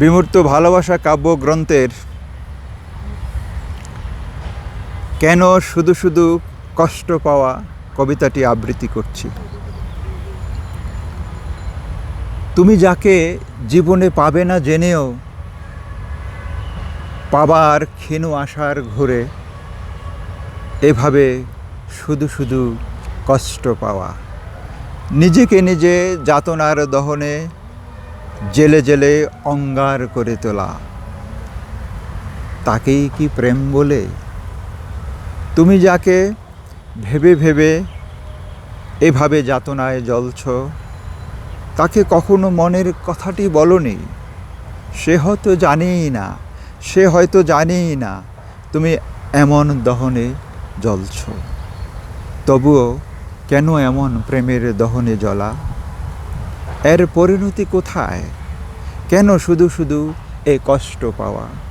বিমূর্ত ভালোবাসা কাব্যগ্রন্থের কেন শুধু শুধু কষ্ট পাওয়া কবিতাটি আবৃত্তি করছি? তুমি যাকে জীবনে পাবে না জেনেও পাবার ক্ষীণ আশার ঘুরে এভাবে শুধু শুধু কষ্ট পাওয়া। নিজেকে নিজে যাতনার দহনে জেলে জেলে অঙ্গার করে তোলা। তাকেই কি প্রেম বলে? তুমি যাকে ভেবে ভেবে এভাবে যাতনায় জ্বলছ, তাকে কখনো মনের কথাটি বলনি? সে হয়তো জানেই না, সে হয়তো জানেই না তুমি এমন দহনে জ্বলছ। তবুও কেন এমন প্রেমের দহনে জ্বলা? এর পরিণতি কোথায়? কেন শুধু শুধু এ কষ্ট পাওয়া?